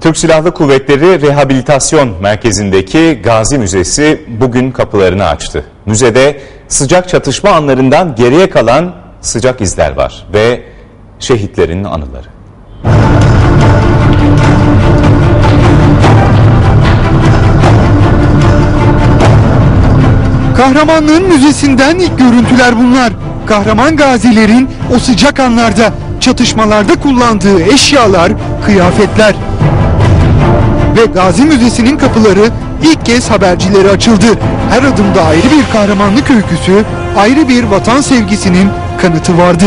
Türk Silahlı Kuvvetleri Rehabilitasyon Merkezi'ndeki Gazi Müzesi bugün kapılarını açtı. Müzede sıcak çatışma anlarından geriye kalan sıcak izler var ve şehitlerin anıları. Kahramanlığın müzesinden ilk görüntüler bunlar. Kahraman gazilerin o sıcak anlarda çatışmalarda kullandığı eşyalar, kıyafetler. Ve Gazi Müzesi'nin kapıları ilk kez habercileri açıldı. Her adımda ayrı bir kahramanlık öyküsü, ayrı bir vatan sevgisinin kanıtı vardı.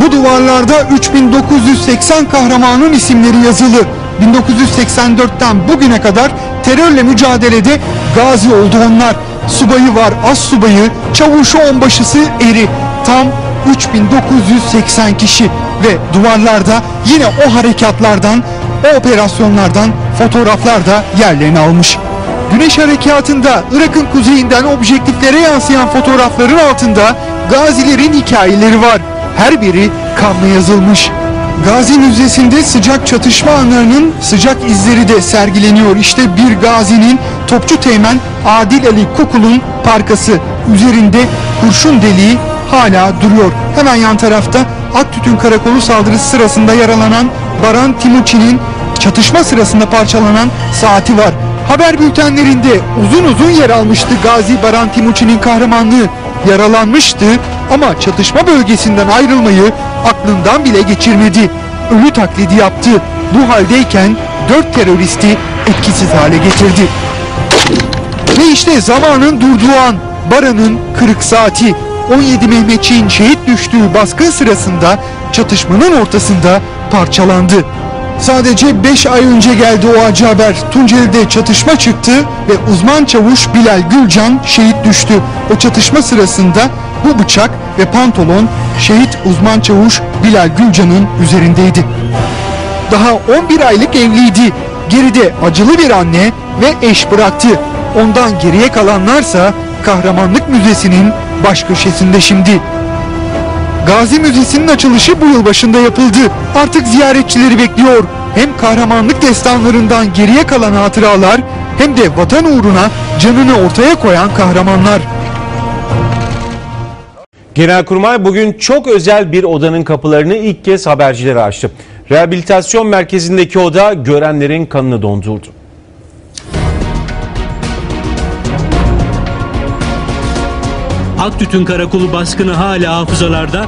Bu duvarlarda 3980 kahramanın isimleri yazılı. 1984'ten bugüne kadar terörle mücadelede gazi oldu onlar. Subayı var, az subayı, çavuşu onbaşısı eri. Tam 3980 kişi ve duvarlarda yine o harekatlardan, o operasyonlardan fotoğraflar da yerlerini almış. Güneş harekatında Irak'ın kuzeyinden objektiflere yansıyan fotoğrafların altında gazilerin hikayeleri var. Her biri kanla yazılmış. Gazi Müzesi'nde sıcak çatışma anlarının sıcak izleri de sergileniyor. İşte bir gazinin Topçu Teğmen Adil Ali Kukul'un parkası. Üzerinde kurşun deliği hala duruyor. Hemen yan tarafta Aktütün Karakolu saldırısı sırasında yaralanan Baran Timuçin'in çatışma sırasında parçalanan saati var. Haber bültenlerinde uzun uzun yer almıştı Gazi Baran Timuçin'in kahramanlığı. Yaralanmıştı ama çatışma bölgesinden ayrılmayı aklından bile geçirmedi. Ölü taklidi yaptı. Bu haldeyken dört teröristi etkisiz hale getirdi. Ve işte zamanın durduğu an Baran'ın kırık saati 17 Mehmetçiğin şehit düştüğü baskın sırasında çatışmanın ortasında parçalandı. Sadece 5 ay önce geldi o acı haber. Tunceli'de çatışma çıktı ve uzman çavuş Bilal Gülcan şehit düştü. O çatışma sırasında bu bıçak ve pantolon şehit uzman çavuş Bilal Gülcan'ın üzerindeydi. Daha 11 aylık evliydi. Geride acılı bir anne ve eş bıraktı. Ondan geriye kalanlarsa Kahramanlık Müzesi'nin baş köşesinde şimdi. Gazi Müzesi'nin açılışı bu yıl başında yapıldı. Artık ziyaretçileri bekliyor. Hem kahramanlık destanlarından geriye kalan hatıralar hem de vatan uğruna canını ortaya koyan kahramanlar. Genelkurmay bugün çok özel bir odanın kapılarını ilk kez habercilere açtı. Rehabilitasyon merkezindeki oda görenlerin kanını dondurdu. Aktütün Karakolu baskını hala hafızalarda.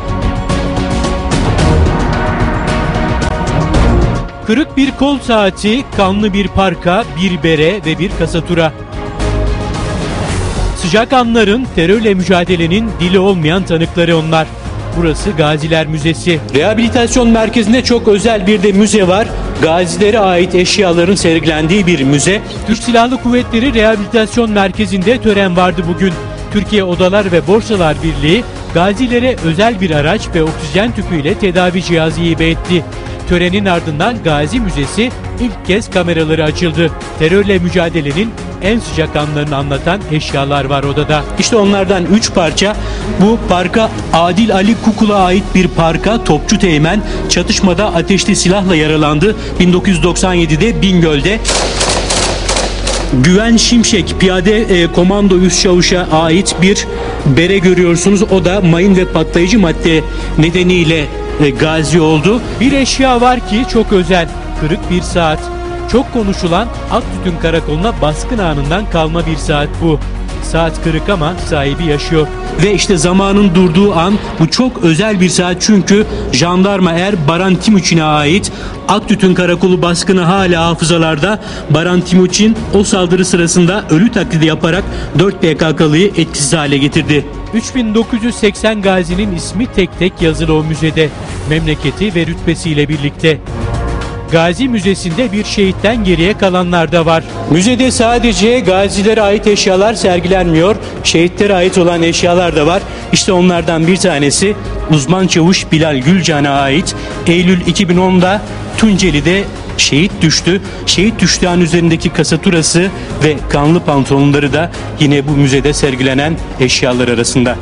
Kırık bir kol saati, kanlı bir parka, bir bere ve bir kasatura. Sıcak anların, terörle mücadelenin dili olmayan tanıkları onlar. Burası Gaziler Müzesi. Rehabilitasyon merkezinde çok özel bir de müze var. Gazilere ait eşyaların sergilendiği bir müze. Türk Silahlı Kuvvetleri Rehabilitasyon Merkezi'nde tören vardı bugün. Türkiye Odalar ve Borsalar Birliği gazilere özel bir araç ve oksijen tüpüyle tedavi cihazı hibe etti. Törenin ardından Gazi Müzesi ilk kez kameraları açıldı. Terörle mücadelenin en sıcak anlarını anlatan eşyalar var odada. İşte onlardan 3 parça. Bu parka Adil Ali Kukul'a ait bir parka Topçu Teğmen çatışmada ateşli silahla yaralandı. 1997'de Bingöl'de Güven Şimşek piyade e, komando üst çavuşa ait bir bere görüyorsunuz. O da mayın ve patlayıcı madde nedeniyle e, gazi oldu. Bir eşya var ki çok özel. Kırık bir saat. Çok konuşulan Aktütün Karakolu'na baskın anından kalma bir saat bu. Saat kırık ama sahibi yaşıyor. Ve işte zamanın durduğu an bu çok özel bir saat çünkü jandarma er Baran Timuçin'e ait Aktütün karakolu baskını hala hafızalarda. Baran Timuçin o saldırı sırasında ölü taklidi yaparak 4 PKK'lıyı etkisiz hale getirdi. 3980 gazinin ismi tek tek yazılı o müzede. Memleketi ve rütbesiyle birlikte. Gazi Müzesi'nde bir şehitten geriye kalanlar da var. Müzede sadece gazilere ait eşyalar sergilenmiyor, şehitlere ait olan eşyalar da var. İşte onlardan bir tanesi uzman çavuş Bilal Gülcan'a ait. Eylül 2010'da Tunceli'de şehit düştü. Şehit düştüğü an üzerindeki kasaturası ve kanlı pantolonları da yine bu müzede sergilenen eşyalar arasında.